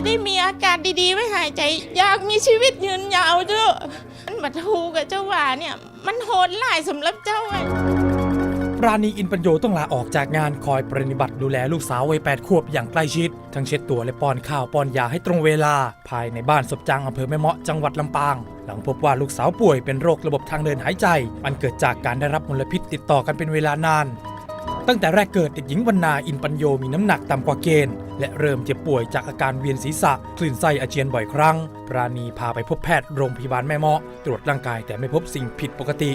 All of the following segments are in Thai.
จะได้มีอากาศดีๆ ไว้หายใจ อยากมีชีวิตยืนยาวเจ้ามันบัทูกับเจ้าว่าเนี่ย มันโหดหลายสำหรับเจ้าไงปราณีอินปัญโยต้องลาออกจากงานคอยปฏิบัติดูแลลูกสาววัย8ขวบอย่างใกล้ชิด ทั้งเช็ดตัวและป้อนข้าวป้อนยาให้ตรงเวลา ภายในบ้านศพจังอำเภอแม่เมาะจังหวัดลำปาง หลังพบว่าลูกสาวป่วยเป็นโรคระบบทางเดินหายใจอันเกิดจากการได้รับมลพิษติดต่อกันเป็นเวลานาน ตั้งแต่แรกเกิดเด็กหญิงวรรณาอินปัญโยมีน้ำหนักต่ำกว่าเกณฑ์ และเริ่มเจ็บป่วยจากอาการเวียนศีรษะ คลื่นไส้อาเจียนบ่อยครั้ง ปราณีพาไปพบแพทย์โรงพยาบาลแม่เมาะตรวจร่างกายแต่ไม่พบสิ่งผิดปกติ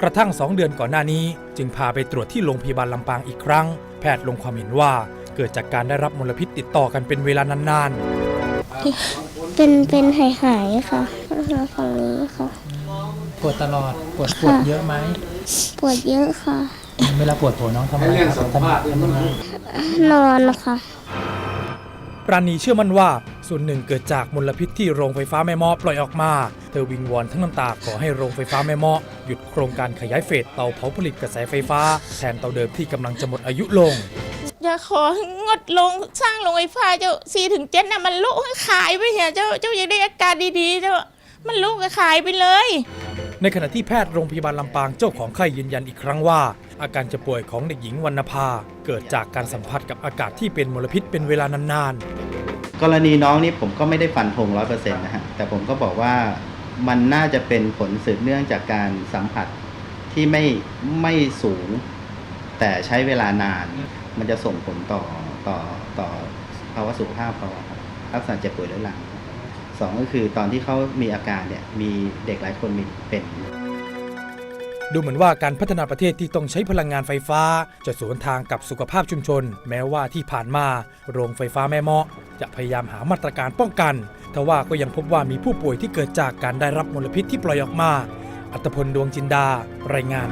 กระทั่ง 2 เดือนก่อนหน้านี้ จึงพาไปตรวจที่โรงพยาบาลลำปางอีกครั้ง แพทย์ลงความเห็นว่าเกิดจากการได้รับมลพิษติดต่อกันเป็นเวลานานเป็นเป็นหายหายๆค่ะมาฝั่งนี้ค่ะ ปวดตลอด ปวดปวดเยอะไหม ปวดเยอะค่ะ เวลาปวดหัวน้องทำอะไรครับทำทำยังไงนอนค่ะ ปราณีเชื่อมั่นว่าส่วนหนึ่งเกิดจากมลพิษที่โรงไฟฟ้าแม่เมอปล่อยออกมา เธอวิงวอนทั้งน้ำตาขอให้โรงไฟฟ้าแม่เมอหยุดโครงการขยายเฟสเตาเผาผลิตกระแสไฟฟ้า แทนเตาเดิมที่กำลังจะหมดอายุลง อย่าของดลงสร้างโรงไฟฟ้าเจ้าสี่ถึงเจ็ดน่ะมันลุกให้ขายไปเถอะเจ้าเจ้าอยากได้อากาศดีๆเจ้ามันลุกก็ขายไปเลย ในขณะที่แพทย์โรงพยาบาลลำปางเจ้าของไข้ยืนยันอีกครั้งว่า อาการเจะป่วยของเด็กหญิงวรรณภา เกิดจากการสัมผัสกับอากาศที่เป็นมลพิษเป็นเวลานานๆ กรณีน้องนี่ผมก็ไม่ได้ฟันธงร้อยเปอร์เซ็นต์นะฮะ แต่ผมก็บอกว่ามันน่าจะเป็นผลสืบเนื่องจากการสัมผัสที่ไม่ไม่สูง แต่ใช้เวลานาน มันจะส่งผลต่อต่อต่อภาวะสุขภาพเขาอะครับลักษณะเจ็บป่วยเรื้อรัง สองก็คือตอนที่เขามีอาการเนี่ยมีเด็กหลายคนมีเป็น ดูเหมือนว่าการพัฒนาประเทศที่ต้องใช้พลังงานไฟฟ้า จะสวนทางกับสุขภาพชุมชน แม้ว่าที่ผ่านมา โรงไฟฟ้าแม่เมาะ จะพยายามหามาตรการป้องกันทว่าก็ยังพบว่ามีผู้ป่วยที่เกิดจากการได้รับมลพิษที่ปล่อยออกมา อัตพลดวงจินดา รายงาน